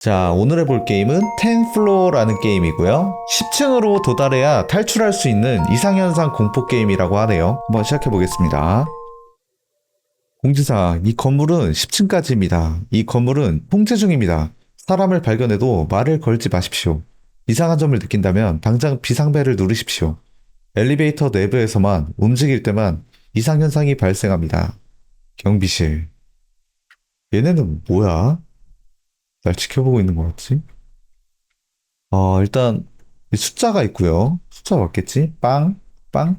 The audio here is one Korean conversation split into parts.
자, 오늘 해볼 게임은 텐플로어라는 게임이고요. 10층으로 도달해야 탈출할 수 있는 이상현상 공포 게임이라고 하네요. 한번 시작해 보겠습니다. 공지사항, 이 건물은 10층까지입니다. 이 건물은 통제 중입니다. 사람을 발견해도 말을 걸지 마십시오. 이상한 점을 느낀다면 당장 비상벨을 누르십시오. 엘리베이터 내부에서만 움직일 때만 이상현상이 발생합니다. 경비실. 얘네는 뭐야? 날 지켜보고 있는 것 같지? 어, 일단, 이 숫자가 있고요. 숫자 맞겠지? 빵, 빵.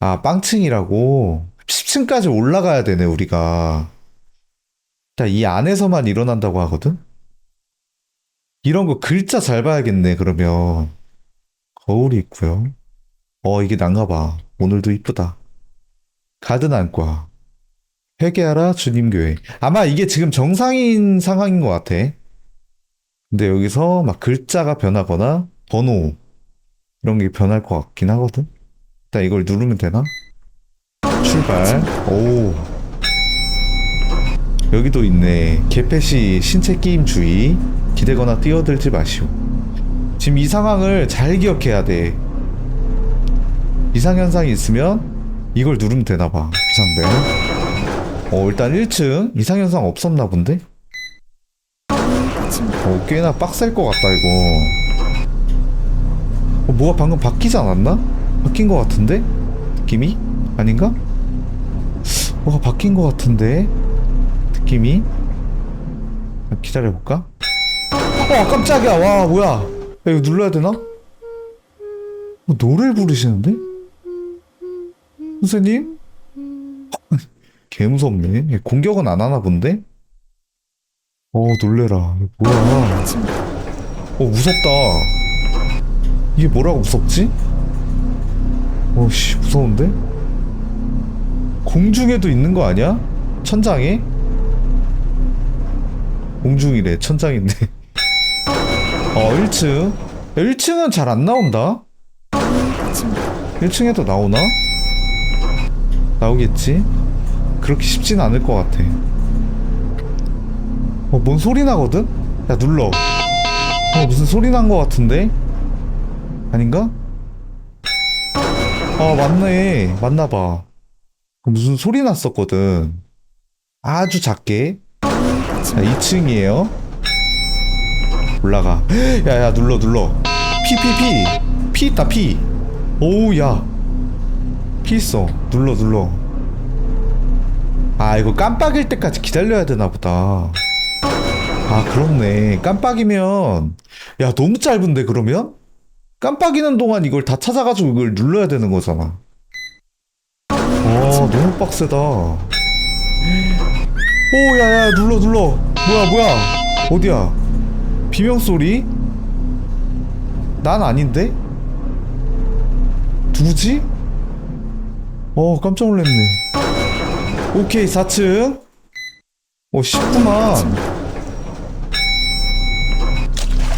아, 빵층이라고. 10층까지 올라가야 되네, 우리가. 자, 이 안에서만 일어난다고 하거든? 이런 거 글자 잘 봐야겠네, 그러면. 거울이 있고요. 어, 이게 난가 봐. 오늘도 이쁘다. 가든 안과. 회개하라 주님 교회. 아마 이게 지금 정상인 상황인 것 같아. 근데 여기서 막 글자가 변하거나 번호 이런 게 변할 것 같긴 하거든. 일단 이걸 누르면 되나? 출발. 오. 여기도 있네. 개패시 신체 끼임 주의. 기대거나 뛰어들지 마시오. 지금 이 상황을 잘 기억해야 돼. 이상현상이 있으면 이걸 누르면 되나 봐. 비상벨. 어, 일단 1층 이상현상 없었나 본데? 어, 꽤나 빡셀 것 같다, 이거. 어, 뭐가 방금 바뀌지 않았나? 바뀐 것 같은데? 느낌이? 아닌가? 뭐가 바뀐 것 같은데? 느낌이? 기다려볼까? 어, 깜짝이야. 와, 뭐야. 야, 이거 눌러야 되나? 뭐 노래를 부르시는데? 선생님? 개 무섭네. 공격은 안 하나 본데? 어, 놀래라. 뭐야. 어, 무섭다. 이게 뭐라고 무섭지? 어, 씨, 무서운데? 공중에도 있는 거 아니야? 천장에? 공중이래, 천장인데. 어, 1층. 1층은 잘 안 나온다? 1층에도 나오나? 나오겠지? 그렇게 쉽진 않을 것 같아. 어, 뭔 소리 나거든? 야, 눌러. 어, 무슨 소리 난 것 같은데? 아닌가? 어, 맞네. 맞나봐. 무슨 소리 났었거든. 아주 작게. 자, 2층이에요. 올라가. 야, 야, 눌러, 눌러. 피, 피, 피. 피 있다, 피. 오우, 야. 피 있어. 눌러, 눌러. 아 이거 깜빡일 때까지 기다려야 되나 보다 아 그렇네 깜빡이면 야 너무 짧은데 그러면? 깜빡이는 동안 이걸 다 찾아가지고 이걸 눌러야 되는 거잖아 어 너무 빡세다 오 야야 눌러 눌러 뭐야 뭐야 어디야 비명소리? 난 아닌데? 누구지? 어 깜짝 놀랐네 오케이 4층. 오 쉽구만.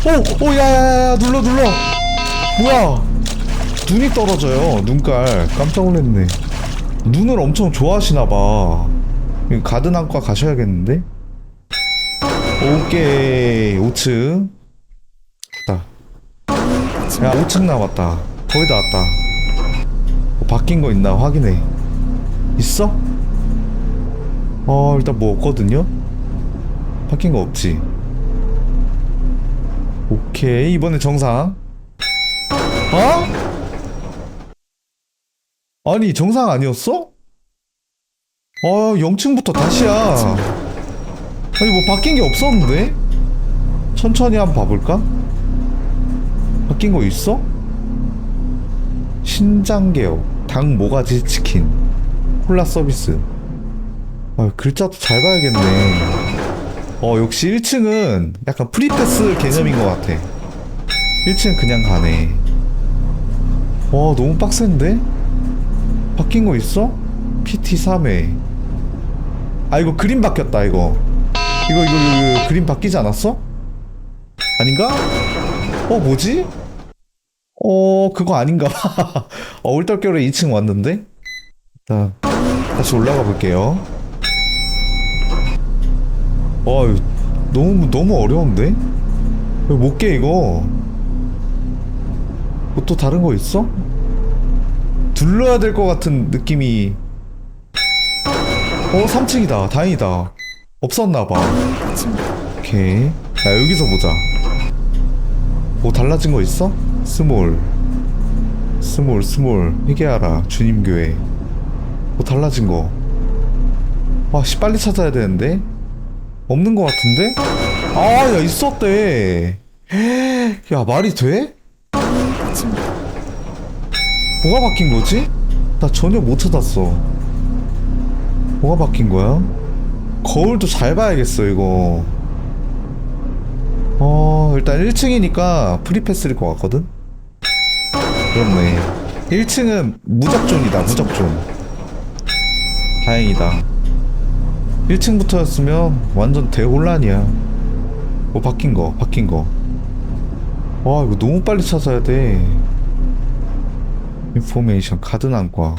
오! 오 야야야야 눌러 눌러. 뭐야? 눈이 떨어져요 눈깔. 깜짝 놀랐네. 눈을 엄청 좋아하시나봐. 가든 안과 가셔야겠는데? 오케이 5층. 됐다. 야 5층 남았다. 거의 다 왔다. 뭐 바뀐 거 있나? 확인해. 있어? 어 일단 뭐 없거든요 바뀐 거 없지 오케이 이번에 정상 어? 아니 정상 아니었어? 어 0층부터 다시야 아니 뭐 바뀐 게 없었는데 천천히 한번 봐볼까? 바뀐 거 있어? 신장개업 닭 모가지 치킨 콜라 서비스 아, 글자도 잘 봐야겠네. 어, 역시 1층은 약간 프리패스 개념인 것 같아. 1층은 그냥 가네. 와, 너무 빡센데? 바뀐 거 있어? PT 3회. 아, 이거 그림 바뀌었다, 이거. 이거, 이거, 이거, 이거 그림 바뀌지 않았어? 아닌가? 어, 뭐지? 어, 그거 아닌가 봐. 어, 얼떨결에 2층 왔는데? 일단, 다시 올라가 볼게요. 어, 너무 너무 어려운데? 못 깨 이거. 뭐 또 다른 거 있어? 둘러야 될 것 같은 느낌이. 어 3층이다. 다행이다. 없었나 봐. 오케이. 야 여기서 보자. 뭐 달라진 거 있어? 스몰. 스몰 스몰 회개하라 주님 교회. 뭐 달라진 거. 아, 씨, 빨리 찾아야 되는데? 없는 것 같은데? 아, 야, 있었대. 야, 말이 돼? 뭐가 바뀐 거지? 나 전혀 못 찾았어. 뭐가 바뀐 거야? 거울도 잘 봐야겠어, 이거. 어, 일단 1층이니까 프리패스일 것 같거든? 그렇네. 1층은 무적존이다, 무적존. 다행이다. 1층부터였으면 완전 대혼란이야. 뭐 바뀐 거, 바뀐 거. 와, 이거 너무 빨리 찾아야 돼. 인포메이션, 가든안과. 어,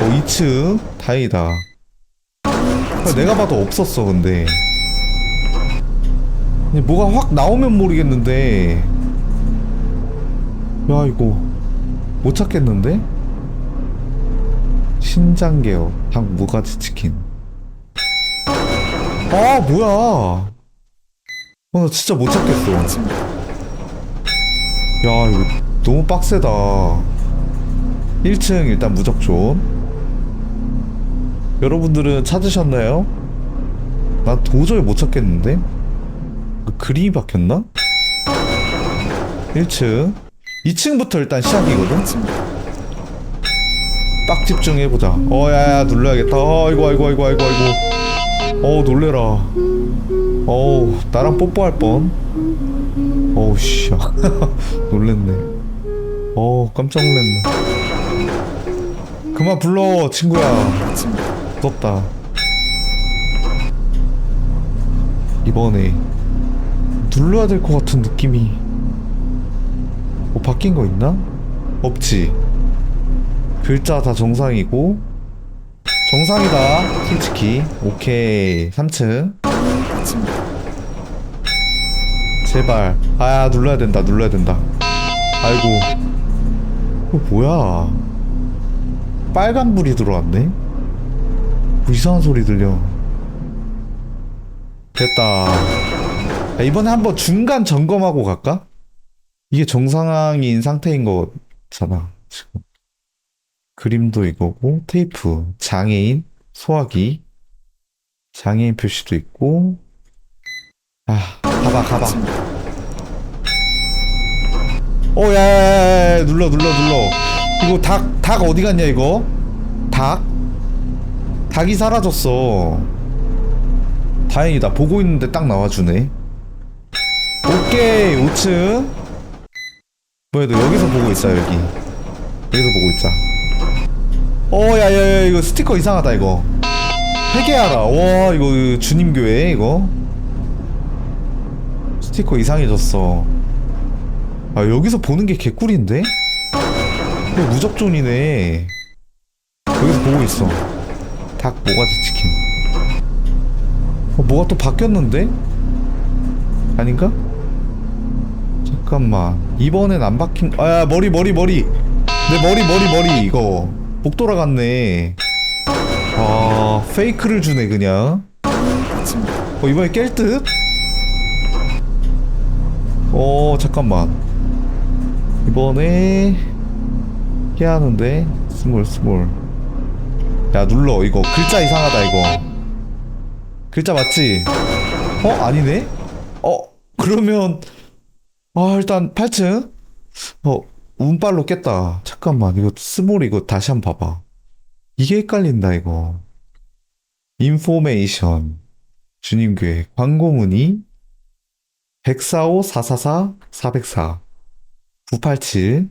2층? 다행이다. 아, 내가 봐도 없었어, 근데. 근데 뭐가 확 나오면 모르겠는데. 야, 이거. 못 찾겠는데? 신장개업, 닭 무가지 치킨. 아 뭐야. 어, 나 진짜 못 찾겠어. 야 이거 너무 빡세다. 1층 일단 무적존 여러분들은 찾으셨나요? 나 도저히 못 찾겠는데? 그 그림이 바뀌었나? 1층. 2층부터 일단 시작이거든? 딱 집중해보자. 어 야야 눌러야겠다. 어 이거 아이고 아이고 아이고 아이고 어우 놀래라. 어우 나랑 뽀뽀할 뻔. 어우 씨. 놀랬네. 어우 깜짝 놀랐네. 그만 불러 친구야. 무섭다. 이번에 눌러야 될 것 같은 느낌이. 뭐 바뀐 거 있나? 없지. 글자 다 정상이고 정상이다. 솔직히 오케이. 3층. 제발. 아 눌러야 된다. 눌러야 된다. 아이고. 이거 뭐야? 빨간불이 들어왔네? 뭐 이상한 소리 들려. 됐다. 야, 이번에 한번 중간 점검하고 갈까? 이게 정상인 상태인 거잖아 지금 그림도 이거고 테이프 장애인 소화기 장애인 표시도 있고. 아 가봐 가봐. 어야야야 눌러 눌러 눌러. 이거 닭 닭 어디 갔냐 이거? 닭? 닭이 사라졌어. 다행이다. 보고 있는데 딱 나와주네. 오케이 5층 뭐야 너 여기서 보고 있어 여기? 여기서 보고 있자 어, 야, 야, 야, 이거 스티커 이상하다, 이거. 회개하라. 와, 이거 주님교회, 이거. 스티커 이상해졌어. 아, 여기서 보는 게 개꿀인데? 이거 무적존이네. 여기서 보고 있어. 닭 모가지 치킨. 어, 뭐가 또 바뀌었는데? 아닌가? 잠깐만. 이번엔 안 바뀐, 아, 야, 머리, 머리, 머리. 내 머리, 머리, 머리, 이거. 목 돌아갔네. 아, 페이크를 주네, 그냥. 어, 이번에 깰 듯? 어, 잠깐만. 이번에, 해야 하는데, 스몰, 스몰. 야, 눌러. 이거. 글자 이상하다, 이거. 글자 맞지? 어? 아니네? 어? 그러면, 아, 일단 8층? 어, 운빨로 깼다. 잠깐만, 이거 스몰 이거 다시 한번 봐봐. 이게 헷갈린다, 이거. 인포메이션. 주님교회. 광고문의. 145 444 404 987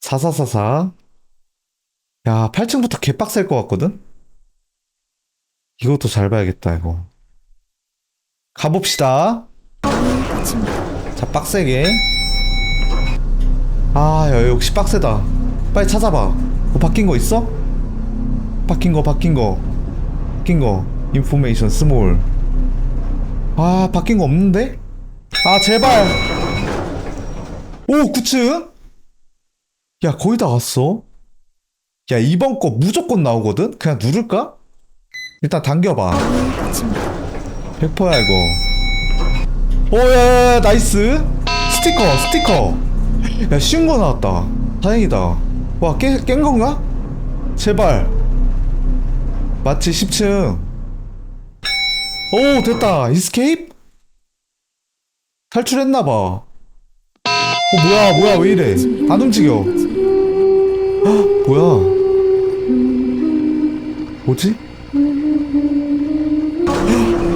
4444 야, 8층부터 개빡셀 것 같거든? 이것도 잘 봐야겠다, 이거. 가봅시다. 자, 빡세게. 아, 야, 역시 빡세다. 빨리 찾아봐. 뭐 바뀐 거 있어? 바뀐 거, 바뀐 거. 바뀐 거. 인포메이션 스몰. 아, 바뀐 거 없는데? 아, 제발! 오, 9층? 야, 거의 다 왔어. 야, 이번 거 무조건 나오거든? 그냥 누를까? 일단 당겨봐. 끝입니다. 100%야, 이거. 오, 야, 야, 야, 나이스. 스티커, 스티커. 야, 쉬운 거 나왔다. 다행이다. 와, 깨, 깬 건가? 제발. 마치 10층. 오, 됐다. 이스케이프? 탈출했나봐. 어, 뭐야, 뭐야, 왜 이래. 안 움직여. 헉, 뭐야. 뭐지?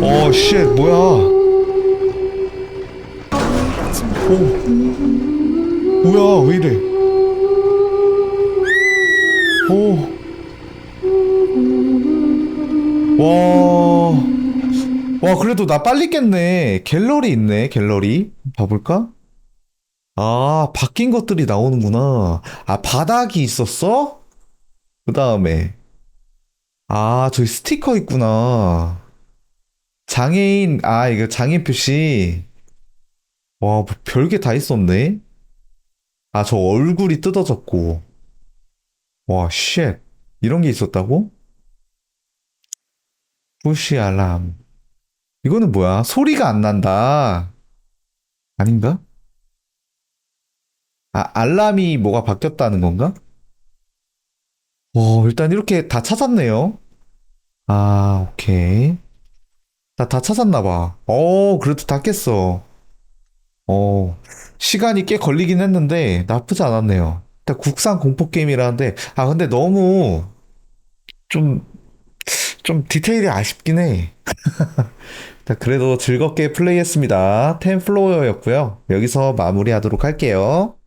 어, 쉣, 뭐야. 오. 뭐야, 왜 이래. 오. 와. 와, 그래도 나 빨리 깼네. 갤러리 있네, 갤러리. 봐볼까? 아, 바뀐 것들이 나오는구나. 아, 바닥이 있었어? 그 다음에. 아, 저기 스티커 있구나. 장애인, 아, 이거 장애 표시. 와, 뭐 별게 다 있었네. 아, 저 얼굴이 뜯어졌고. 와, 쉣. 이런 게 있었다고? 푸시 알람. 이거는 뭐야? 소리가 안 난다. 아닌가? 아, 알람이 뭐가 바뀌었다는 건가? 어, 일단 이렇게 다 찾았네요. 아, 오케이. 나 다 찾았나 봐. 어, 그래도 다 깼어. 어, 시간이 꽤 걸리긴 했는데 나쁘지 않았네요. 일단 국산 공포 게임이라는데 아 근데 너무 좀 좀 디테일이 아쉽긴 해. 그래도 즐겁게 플레이했습니다. 템플로어였고요. 여기서 마무리하도록 할게요.